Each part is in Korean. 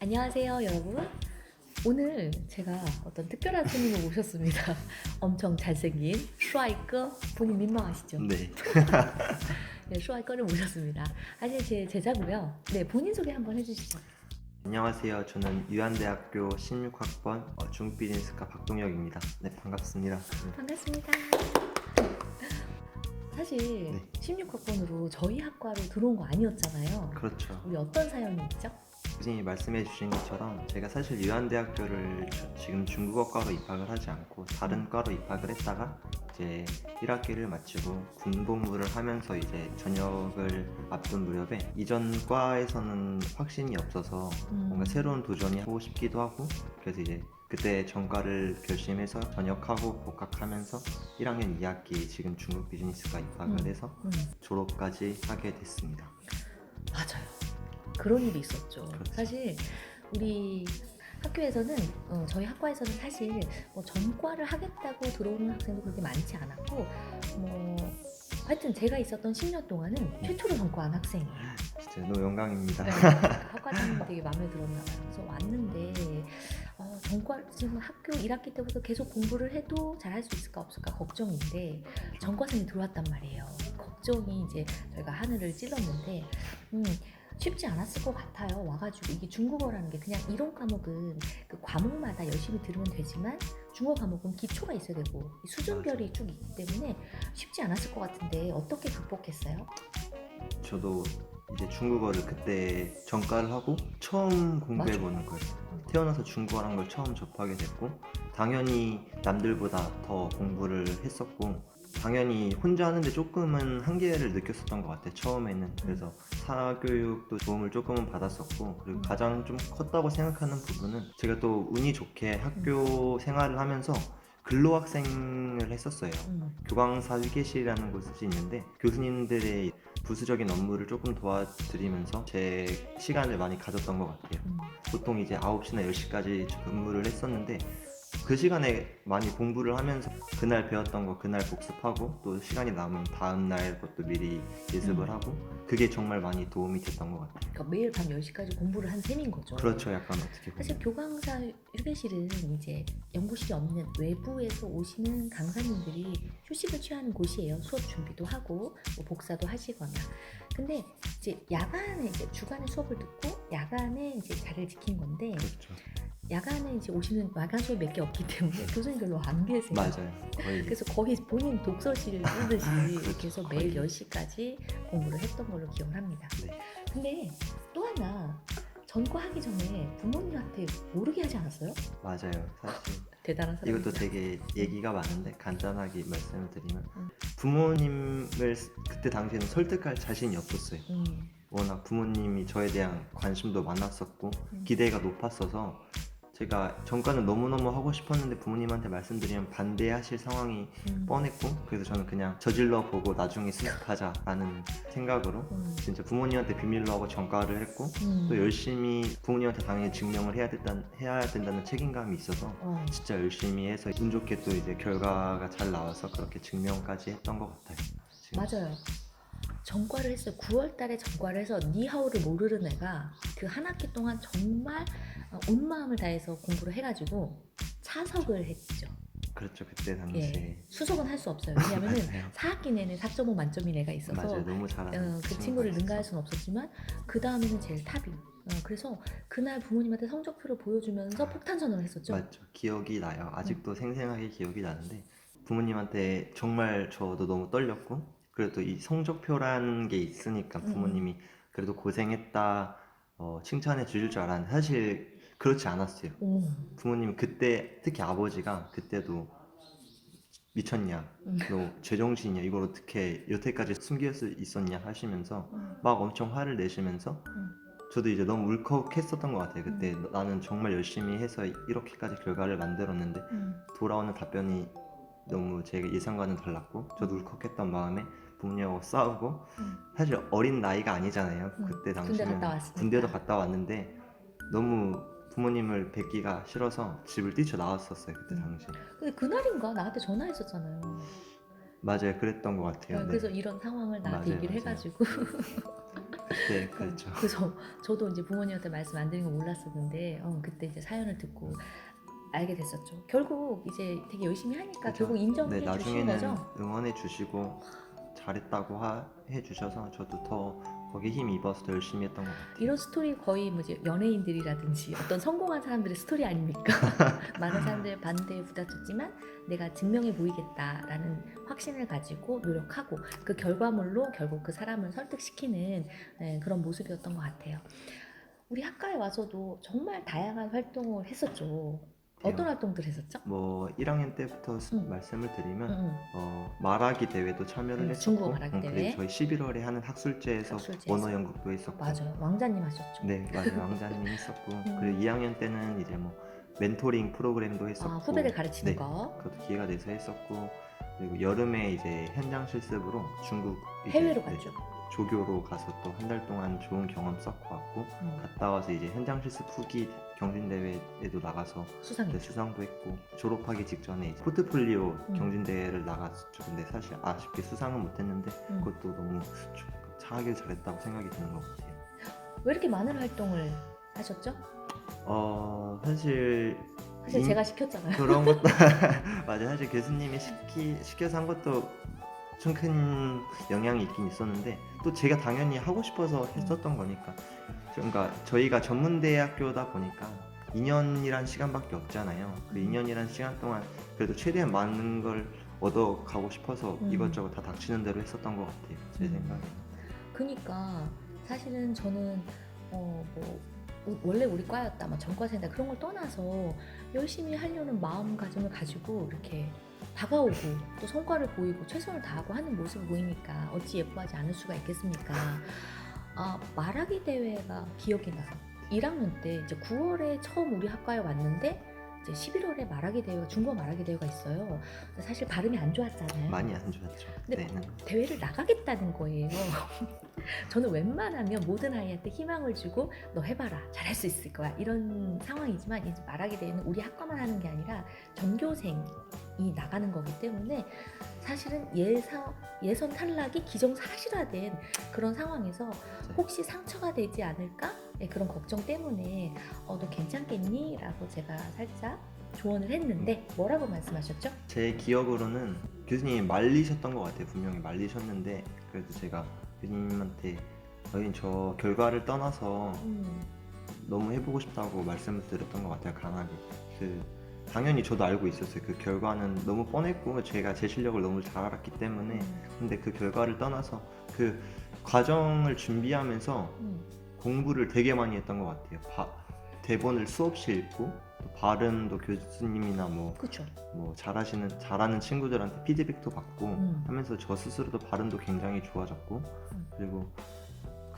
안녕하세요, 여러분. 오늘 제가 어떤 특별한 손님을 모셨습니다. 엄청 잘생긴 슈아이꺼 본인 민망하시죠? 네. 네, 슈아이꺼를 모셨습니다. 사실 제 제자고요. 네, 본인 소개 한번 해주시죠. 안녕하세요. 저는 유한대학교 16학번 어, 중비즈니스과 박동혁입니다. 네, 반갑습니다. 네. 반갑습니다. 사실 네. 16학번으로 저희 학과로 들어온 거 아니었잖아요. 그렇죠. 우리 어떤 사연이 있죠? 교수님이 말씀해 주신 것처럼 제가 사실 유한대학교를 주- 지금 중국어과로 입학을 하지 않고 다른 과로 입학을 했다가 이제 1학기를 마치고 군복무를 하면서 이제 전역을 앞둔 무렵에 이전 과에서는 확신이 없어서 음. 뭔가 새로운 도전이 하고 싶기도 하고 그래서 이제 그때 전과를 결심해서 전역하고 복학하면서 1학년 2학기 지금 중국 비즈니스과 입학을 음. 해서 음, 졸업까지 하게 됐습니다. 맞아요. 그런 일이 있었죠. 그렇죠. 사실 우리 학교에서는 어, 저희 학과에서는 사실 뭐 전과를 하겠다고 들어오는 학생도 그렇게 많지 않았고 뭐 하여튼 제가 있었던 10년 동안은 최초로 전과한 학생이에요. 진짜 너무 영광입니다. 네, 학과장님이 되게 마음에 들었나 봐요. 그래서 왔는데 어, 전과 지금 학교 1학기 때부터 계속 공부를 해도 잘할 수 있을까 없을까 걱정인데 전과생이 들어왔단 말이에요. 걱정이 이제 저희가 하늘을 찔렀는데 음, 쉽지 않았을 것 같아요. 와가지고 이게 중국어라는 게 그냥 이론 과목은 그 과목마다 열심히 들으면 되지만 중국어 과목은 기초가 있어야 되고 이 수준별이 쭉 있기 때문에 쉽지 않았을 것 같은데 어떻게 극복했어요? 저도 이제 중국어를 그때 전과를 하고 처음 공부해 맞아. 보는 거예요. 태어나서 중국어란 걸 처음 접하게 됐고 당연히 남들보다 더 공부를 했었고 당연히 혼자 하는데 조금은 한계를 느꼈었던 것 같아요. 처음에는 그래서 사교육도 도움을 조금은 받았었고 그리고 음. 가장 좀 컸다고 생각하는 부분은 제가 또 운이 좋게 학교 생활을 하면서 근로학생을 했었어요. 음, 교광사 휴게실이라는 곳이 있는데 교수님들의 부수적인 업무를 조금 도와드리면서 제 시간을 많이 가졌던 것 같아요. 음. 보통 이제 9시나 10시까지 근무를 했었는데 그 시간에 많이 공부를 하면서 그날 배웠던 거 그날 복습하고 또 시간이 남은 다음 날 것도 미리 예습을 음. 하고 그게 정말 많이 도움이 됐던 것 같아요. 그러니까 매일 밤 10시까지 공부를 한 셈인 거죠. 그렇죠. 약간 어떻게 사실 보면. 교강사 휴게실은 이제 연구실이 없는 외부에서 오시는 강사님들이 휴식을 취하는 곳이에요. 수업 준비도 하고 뭐 복사도 하시거나. 근데 이제 야간에 이제 주간에 수업을 듣고 야간에 이제 자리를 지킨 건데 그렇죠. 야간에 이제 오시는 야간 수업이 몇개 없기 때문에 교수님 별로 안 계세요. 맞아요. 거의 그래서 거의 본인 독서실을 쓰듯이 그렇죠. 이렇게 해서 매일 거의. 10시까지 공부를 했던 걸로 기억을 합니다. 네. 근데 또 하나 전과 하기 전에 부모님한테 모르게 하지 않았어요? 맞아요. 사실 대단한 사람. 이것도 되게 얘기가 많은데 간단하게 말씀을 드리면 음. 부모님을 그때 당시에는 설득할 자신이 없었어요. 음, 워낙 부모님이 저에 대한 관심도 많았었고 음. 기대가 높았어서 제가 전과는 너무너무 하고 싶었는데 부모님한테 말씀드리면 반대하실 상황이 음, 뻔했고 그래서 저는 그냥 저질러 보고 나중에 수습하자라는 생각으로 음, 진짜 부모님한테 비밀로 하고 전과를 했고 음. 또 열심히 부모님한테 당연히 증명을 해야 된다, 해야 된다는 책임감이 있어서 어, 진짜 열심히 해서 운 좋게 또 이제 결과가 잘 나와서 그렇게 증명까지 했던 것 같아요. 지금. 맞아요. 전과를 했어요. 9월 달에 전과를 해서 니하오를 모르는 애가 그 한 학기 동안 정말 어, 온 마음을 다해서 공부를 해가지고 차석을 했죠. 그렇죠 그때 당시에 예. 수석은 할 수 없어요. 왜냐면은 맞아요. 4학기 내내 4.5 만점인 애가 있어서 맞아요 너무 잘하는 어, 그 친구를. 능가할 수는 없었지만 그 다음에는 제일 탑이. 어, 그래서 그날 부모님한테 성적표를 보여주면서 폭탄 선언을 했었죠. 맞죠 기억이 나요 아직도 생생하게 기억이 나는데 부모님한테 정말 저도 너무 떨렸고 그래도 이 성적표라는 게 있으니까 음. 부모님이 그래도 고생했다 어, 칭찬해 주실 줄 알았는데 사실 그렇지 않았어요 오, 부모님 그때 특히 아버지가 그때도 미쳤냐 음. 너 제정신이야 이걸 어떻게 여태까지 숨길 수 있었냐 하시면서 음, 막 엄청 화를 내시면서 음. 저도 이제 너무 울컥했었던 것 같아요 그때 나는 정말 열심히 해서 이렇게까지 결과를 만들었는데 음. 돌아오는 답변이 너무 제 예상과는 달랐고 저도 울컥했던 마음에 부모님하고 싸우고 음. 사실 어린 나이가 아니잖아요 음. 그때 당시는. 군대도 갔다 왔는데 너무 부모님을 뵙기가 싫어서 집을 뛰쳐나왔었어요 그때 음. 당시 근데 그날인가 나한테 전화했었잖아요. 맞아요 그랬던 것 같아요 어, 네. 그래서 이런 상황을 나한테 맞아요, 얘기를 맞아요. 해가지고 그때 그렇죠. 그래서 저도 이제 부모님한테 말씀 안 드린 거 몰랐었는데 어, 그때 이제 사연을 듣고 알게 됐었죠. 결국 이제 되게 열심히 하니까 그죠. 결국 인정해 네, 주신 나중에는 거죠. 응원해 주시고 잘했다고 하, 해 주셔서 저도 더 거기에 힘 입어서 더 열심히 했던 것 같아요. 이런 스토리 거의 뭐 이제 연예인들이라든지 어떤 성공한 사람들의 스토리 아닙니까? 많은 사람들의 반대에 부닥쳤지만 내가 증명해 보이겠다라는 확신을 가지고 노력하고 그 결과물로 결국 그 사람을 설득시키는 네, 그런 모습이었던 것 같아요. 우리 학과에 와서도 정말 다양한 활동을 했었죠. 어떤 활동들 했었죠? 뭐 1학년 때부터 스- 응. 말씀을 드리면 응, 응. 어, 말하기 대회도 참여를 응, 했었고 중국어 말하기 응, 대회. 그리고 저희 11월에 하는 학술제에서 학술제에서. 언어 연극도 했었고 맞아요. 왕자님 하셨죠. 네 맞아요 왕자님 했었고 음. 그리고 2학년 때는 이제 뭐 멘토링 프로그램도 했었고 아, 후배들 가르치는 네, 거. 그것도 기회가 돼서 했었고 그리고 여름에 이제 현장 실습으로 중국 이제, 해외로 네, 갔죠. 조교로 가서 또 한 달 동안 좋은 경험 쌓고 왔고 음, 갔다 와서 이제 현장 실습 후기 경진 대회에도 나가서 그때 수상했죠. 수상도 했고 졸업하기 직전에 이제 포트폴리오 음. 경진 대회를 나갔죠. 근데 사실 아쉽게 수상은 못했는데 음. 그것도 너무 잘하길 잘했다고 생각이 드는 것 같아요. 왜 이렇게 많은 활동을 하셨죠? 어 사실 사실 인- 제가 시켰잖아요. 그런 것도 맞아 요 사실 교수님이 시키 시켜서 한 것도 좀큰 영향이 있긴 있었는데 또 제가 당연히 하고 싶어서 했었던 거니까 그러니까 저희가 전문대학교다 보니까 2년이란 시간밖에 없잖아요. 그 음. 2년이란 시간 동안 그래도 최대한 많은 걸 얻어 가고 싶어서 음. 이것저것 다 닥치는 대로 했었던 것 같아요. 제 음. 생각에. 그니까 사실은 저는 어 뭐 원래 우리 과였다, 뭐 전과생이다 그런 걸 떠나서 열심히 하려는 마음가짐을 가지고 이렇게 다가오고 또 성과를 보이고 최선을 다하고 하는 모습을 보이니까 어찌 예뻐하지 않을 수가 있겠습니까? 아 말하기 대회가 기억이 나요. 1학년 때 이제 9월에 처음 우리 학과에 왔는데 이제 11월에 말하기 대회가 중국어 말하기 대회가 있어요. 사실 발음이 안 좋았잖아요. 많이 안 좋았죠. 근데 때는. 대회를 나가겠다는 거예요. 저는 웬만하면 모든 아이한테 희망을 주고 너 해봐라 잘할 수 있을 거야 이런 상황이지만 이제 말하게 되는 우리 학과만 하는 게 아니라 전교생이 나가는 거기 때문에 사실은 예상 예선 탈락이 기정사실화된 그런 상황에서 혹시 상처가 되지 않을까 네, 그런 걱정 때문에 어, 너 괜찮겠니?라고 제가 살짝 조언을 했는데 뭐라고 말씀하셨죠? 제 기억으로는 교수님이 말리셨던 것 같아요. 분명히 말리셨는데 그래도 제가 교수님한테 여긴 저 결과를 떠나서 음, 너무 해보고 싶다고 말씀을 드렸던 것 같아요. 강하게. 그 당연히 저도 알고 있었어요. 그 결과는 너무 뻔했고 제가 제 실력을 너무 잘 알았기 때문에 음, 근데 그 결과를 떠나서 그 과정을 준비하면서 음, 공부를 되게 많이 했던 것 같아요. 바- 대본을 수없이 읽고 또 발음도 교수님이나 뭐 그렇죠. 뭐 잘하시는 잘하는 친구들한테 피드백도 받고 음. 하면서 저 스스로도 발음도 굉장히 좋아졌고 음. 그리고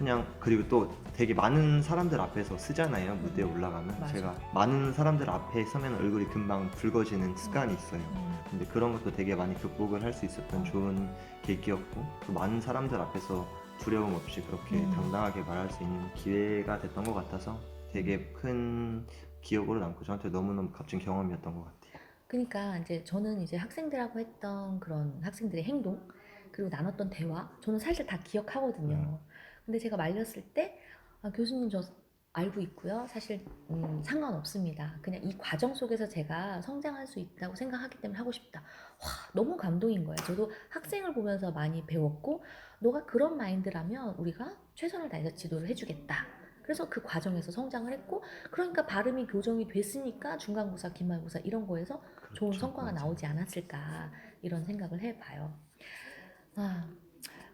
그냥 그리고 또 되게 많은 사람들 앞에서 쓰잖아요 무대에 올라가면 음. 맞아. 제가 많은 사람들 앞에 서면 얼굴이 금방 붉어지는 습관이 있어요 음. 근데 그런 것도 되게 많이 극복을 할 수 있었던 어. 좋은 계기였고 또 많은 사람들 앞에서 두려움 없이 그렇게 음. 당당하게 말할 수 있는 기회가 됐던 것 같아서 되게 큰 기억으로 남고 저한테 너무너무 값진 경험이었던 것 같아요. 그러니까 이제 저는 이제 학생들하고 했던 그런 학생들의 행동 그리고 나눴던 대화 저는 사실 다 기억하거든요. 음. 근데 제가 말렸을 때 아, 교수님 저 알고 있고요. 사실 음, 상관없습니다. 그냥 이 과정 속에서 제가 성장할 수 있다고 생각하기 때문에 하고 싶다. 와 너무 감동인 거예요. 저도 학생을 보면서 많이 배웠고 너가 그런 마인드라면 우리가 최선을 다해서 지도를 해주겠다. 그래서 그 과정에서 성장을 했고 그러니까 발음이 교정이 됐으니까 중간고사, 기말고사 이런 거에서 좋은 그렇죠. 성과가 맞아요. 나오지 않았을까 이런 생각을 해봐요. 아,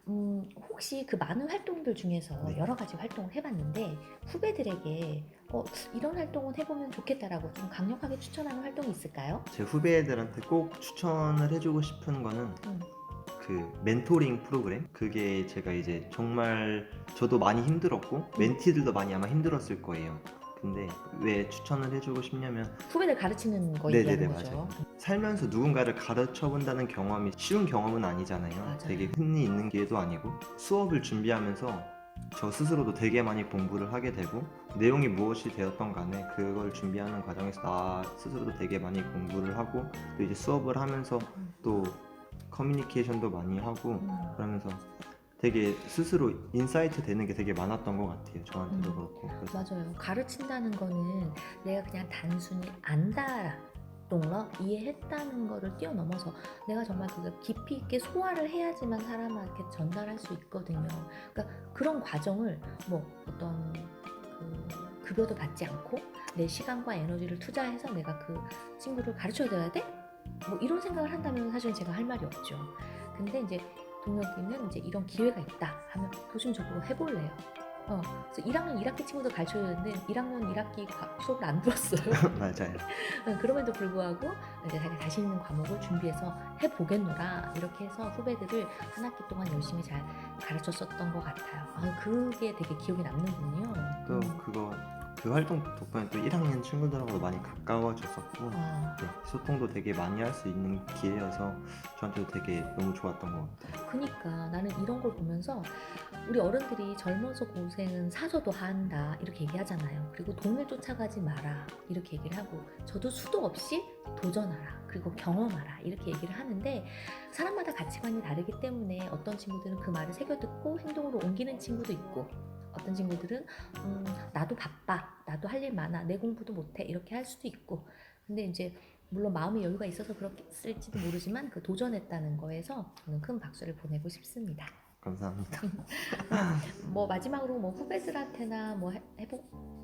음, 혹시 그 많은 활동들 중에서 네. 여러 가지 활동을 해봤는데 후배들에게 어, 이런 활동은 해보면 좋겠다라고 좀 강력하게 추천하는 활동이 있을까요? 제 후배들한테 꼭 추천을 해주고 싶은 거는 음, 그 멘토링 프로그램 그게 제가 이제 정말 저도 많이 힘들었고 멘티들도 많이 아마 힘들었을 거예요. 근데 왜 추천을 해주고 싶냐면 후배들 가르치는 거 네네네, 얘기하는 거죠. 맞아요. 살면서 누군가를 가르쳐 본다는 경험이 쉬운 경험은 아니잖아요. 맞아요. 되게 흔히 있는 기회도 아니고 수업을 준비하면서 저 스스로도 되게 많이 공부를 하게 되고 내용이 무엇이 되었던 간에 그걸 준비하는 과정에서 나 스스로도 되게 많이 공부를 하고 또 이제 수업을 하면서 음. 또 커뮤니케이션도 많이 하고 음, 그러면서 되게 스스로 인사이트 되는 게 되게 많았던 것 같아요. 저한테도 음. 그렇고. 그래서 맞아요. 가르친다는 거는 내가 그냥 단순히 안다. 동러 이해했다는 거를 뛰어넘어서 내가 정말 그걸 깊이 있게 소화를 해야지만 사람한테 전달할 수 있거든요. 그러니까 그런 과정을 뭐 어떤 그 급여도 받지 않고 내 시간과 에너지를 투자해서 내가 그 친구를 가르쳐야 돼야 돼? 뭐 이런 생각을 한다면 사실 제가 할 말이 없죠. 근데 이제 동혁이는 이제 이런 기회가 있다 하면 도심적으로 해볼래요. 어, 그래서 1학년 1학기 친구들 가르쳐야 되는데 1학년 1학기 수업을 안 들었어요. 맞아요. 어, 그럼에도 불구하고 이제 자기 자신 있는 과목을 준비해서 해보겠노라 이렇게 해서 후배들을 한 학기 동안 열심히 잘 가르쳤었던 것 같아요. 아, 그게 되게 기억에 남는군요. 또 음. 그거 그 활동 덕분에 또 1학년 친구들하고도 많이 가까워졌었고 아, 네, 소통도 되게 많이 할 수 있는 기회여서 저한테도 되게 너무 좋았던 것 같아요. 그니까 나는 이런 걸 보면서 우리 어른들이 젊어서 고생은 사서도 한다 이렇게 얘기하잖아요. 그리고 돈을 쫓아가지 마라 이렇게 얘기를 하고 저도 수도 없이 도전하라 그리고 경험하라 이렇게 얘기를 하는데 사람마다 가치관이 다르기 때문에 어떤 친구들은 그 말을 새겨 듣고 행동으로 옮기는 친구도 있고 어떤 친구들은 음, 나도 바빠 나도 할 일 많아 내 공부도 못해 이렇게 할 수도 있고 근데 이제 물론 마음의 여유가 있어서 그렇을지도 모르지만 그 도전했다는 거에서 저는 큰 박수를 보내고 싶습니다. 감사합니다. 뭐 마지막으로 뭐 후배들한테나 뭐 해, 해보,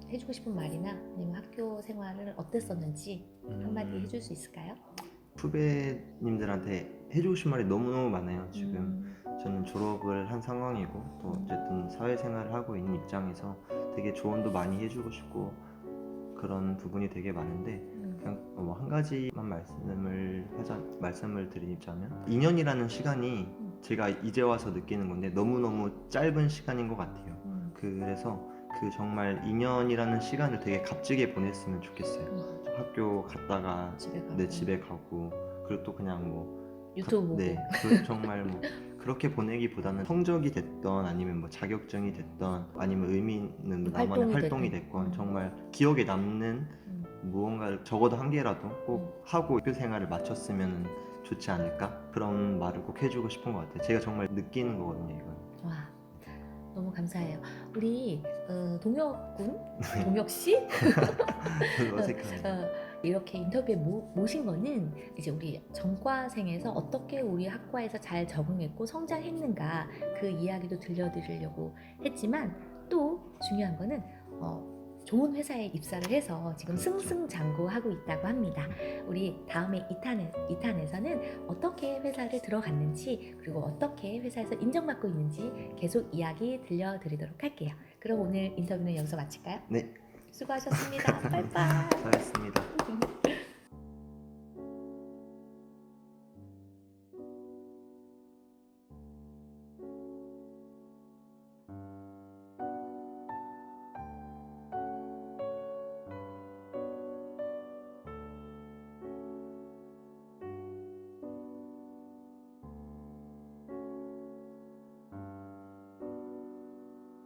해주고 싶은 말이나 아니면 학교 생활을 어땠었는지 한마디 음, 해줄 수 있을까요? 후배님들한테 해주고 싶은 말이 너무너무 많아요. 지금 음, 저는 졸업을 한 상황이고 또 어쨌든 사회생활을 하고 있는 입장에서 되게 조언도 많이 해주고 싶고 그런 부분이 되게 많은데 음, 그냥 뭐 한 가지만 말씀을 하자 말씀을 드리자면 2년이라는 시간이 제가 이제 와서 느끼는 건데 너무 너무 짧은 시간인 것 같아요. 음. 그래서 그 정말 2년이라는 시간을 되게 값지게 보냈으면 좋겠어요. 음, 학교 갔다가 집에 가고 내 집에 가고 그리고 또 그냥 뭐 유튜브 보고 네, 그 정말 뭐 그렇게 보내기보다는 성적이 됐던 아니면 뭐 자격증이 됐던 아니면 의미 있는 나만의 활동이 활동이. 됐건 음. 정말 기억에 남는 음, 무언가를 적어도 한 개라도 꼭 하고 학교 생활을 마쳤으면 좋지 않을까 그런 말을 꼭 해주고 싶은 것 같아요. 제가 정말 느끼는 거거든요, 이건. 와 너무 감사해요. 우리 어, 동혁군, 네. 동혁 씨 별로 어색하네요. 어, 이렇게 인터뷰에 모, 모신 거는 이제 우리 전과생에서 어떻게 우리 학과에서 잘 적응했고 성장했는가 그 이야기도 들려드리려고 했지만 또 중요한 거는 어, 좋은 회사에 입사를 해서 지금 그렇죠. 승승장구하고 있다고 합니다. 우리 다음에 2탄에, 2탄에서는 어떻게 회사를 들어갔는지 그리고 어떻게 회사에서 인정받고 있는지 계속 이야기 들려드리도록 할게요. 그럼 오늘 인터뷰는 여기서 마칠까요? 네, 수고하셨습니다. 빠이빠이.